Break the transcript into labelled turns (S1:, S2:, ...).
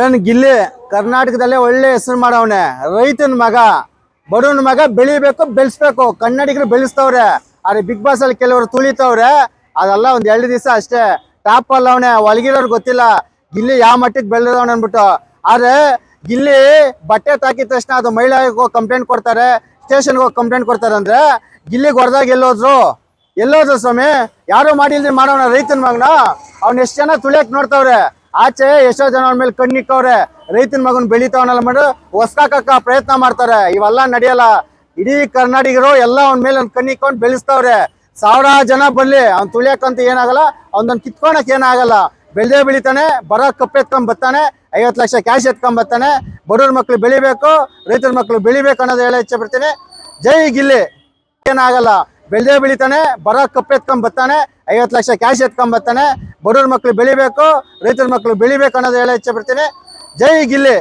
S1: ಏನ್ ಗಿಲ್ಲಿ ಕರ್ನಾಟಕದಲ್ಲೇ ಒಳ್ಳೆ ಹೆಸರು ಮಾಡವನೆ. ರೈತನ ಮಗ, ಬಡವನ ಮಗ ಬೆಳಿಬೇಕು, ಬೆಳೆಸ್ಬೇಕು. ಕನ್ನಡಿಗರು ಬೆಳೆಸ್ತವ್ರೆ. ಆದ್ರೆ ಬಿಗ್ ಬಾಸ್ ಅಲ್ಲಿ ಕೆಲವರು ತುಳಿತವ್ರೆ. ಅದೆಲ್ಲ ಒಂದ್ ಎರಡು ದಿವಸ ಅಷ್ಟೇ. ಟಾಪ್ ಅಲ್ಲ ಅವನೆ ಒಳಗಿರೋರು ಗೊತ್ತಿಲ್ಲ. ಗಿಲ್ಲಿ ಯಾವ ಮಟ್ಟಿಗೆ ಬೆಳೆದವನ ಅನ್ಬಿಟ್ಟು ಆದ್ರೆ ಗಿಲ್ಲಿ ಬಟ್ಟೆ ತಾಕಿದ ತಕ್ಷಣ ಅದು ಮಹಿಳೆಗೆ ಕಂಪ್ಲೇಂಟ್ ಕೊಡ್ತಾರೆ ಸ್ಟೇಷನ್ಗೆ ಹೋಗಿ ಕಂಪ್ಲೇಂಟ್ ಕೊಡ್ತಾರೆ ಅಂದ್ರೆ ಗಿಲ್ಲಿಗೆ ಹೊಡೆದಾಗ ಎಲ್ಲೋದ್ರು. ಎಲ್ಲೋದ್ರು ಸ್ವಾಮಿ, ಯಾರು ಮಾಡಿಲ್ರಿ ಮಾಡೋಣ ರೈತನ ಮಗನ. ಅವ್ನ ಎಷ್ಟು ಜನ ತುಳಿಯಕ್ ನೋಡ್ತಾವ್ರೆ. ಆಚೆ ಎಷ್ಟೋ ಜನ ಅವ್ರ ಮೇಲೆ ಕಣ್ಣಿಕ್ಕವ್ರೆ ರೈತನ ಮಗನ್ ಬೆಳಿತಾವನಲ್ಲ ಮಾಡಿ ಹೊಸ್ಕಾಕ ಪ್ರಯತ್ನ ಮಾಡ್ತಾರೆ. ಇವೆಲ್ಲ ನಡೆಯಲ್ಲ. ಇಡೀ ಕರ್ನಾಟಕರು ಎಲ್ಲ ಅವ್ನ ಮೇಲೆ ಅವ್ನ ಕಣ್ಣಿಕ್ಕೊಂಡು ಬೆಳೆಸ್ತಾವ್ರೆ. ಸಾವಿರಾರು ಜನ ಬರ್ಲಿ, ಅವ್ನ್ ತುಳಿಯಕ್ಕಂತ ಏನಾಗಲ್ಲ. ಅವ್ನ ಕಿತ್ಕೊಳಕ್ ಏನಾಗಲ್ಲ. ಬೆಳ್ದೇ ಬೆಳಿತಾನೆ, ಬರೋ ಕಪ್ಪೆ ಎತ್ಕೊಂಡ್ ಬರ್ತಾನೆ, ಐವತ್ತು ಲಕ್ಷ ಕ್ಯಾಶ್ ಎತ್ಕೊಂಡ್ ಬರ್ತಾನೆ. ಬಡವ್ರ ಮಕ್ಳು ಬೆಳಿಬೇಕು, ರೈತರ ಮಕ್ಳು ಬೆಳಿಬೇಕು ಅನ್ನೋದು ಹೇಳ ಇಚ್ಛೆ ಬಿಡ್ತೀನಿ ಜೈ ಗಿಲ್ಲಿ. ಏನಾಗಲ್ಲ. ಬೆಳ್ದೇ ಬೆಳಿತಾನೆ, ಬರ ಕಪ್ ಎತ್ಕೊಂಡ್ ಬರ್ತಾನೆ, ಐವತ್ತು ಲಕ್ಷ ಕ್ಯಾಶ್ ಎತ್ಕೊಂಡ್ ಬರ್ತಾನೆ. ಬಡವ್ರ ಮಕ್ಳು ಬೆಳಿಬೇಕು, ರೈತರ ಮಕ್ಳು ಬೆಳಿಬೇಕು ಅನ್ನೋದು ಹೇಳ ಇಚ್ಛೆ ಪಡ್ತೀನಿ. ಜೈ ಗಿಲ್ಲಿ.